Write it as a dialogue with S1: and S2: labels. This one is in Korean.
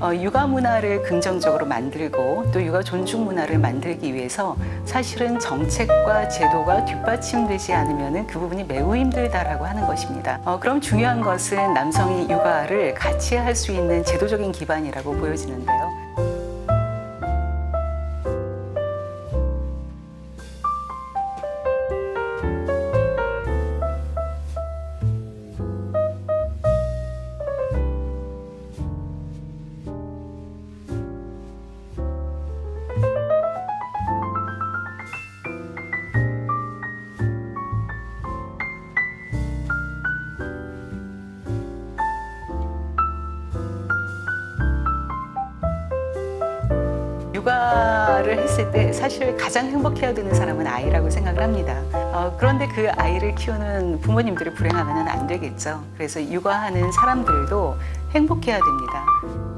S1: 어, 육아 문화를 긍정적으로 만들고 또 육아 존중 문화를 만들기 위해서 사실은 정책과 제도가 뒷받침되지 않으면 그 부분이 매우 힘들다라고 하는 것입니다. 어, 그럼 중요한 것은 남성이 육아를 같이 할 수 있는 제도적인 기반이라고 보여지는데요. 육아를 했을 때 사실 가장 행복해야 되는 사람은 아이라고 생각을 합니다. 어, 그런데 그 아이를 키우는 부모님들이 불행하면 안 되겠죠. 그래서 육아하는 사람들도 행복해야 됩니다.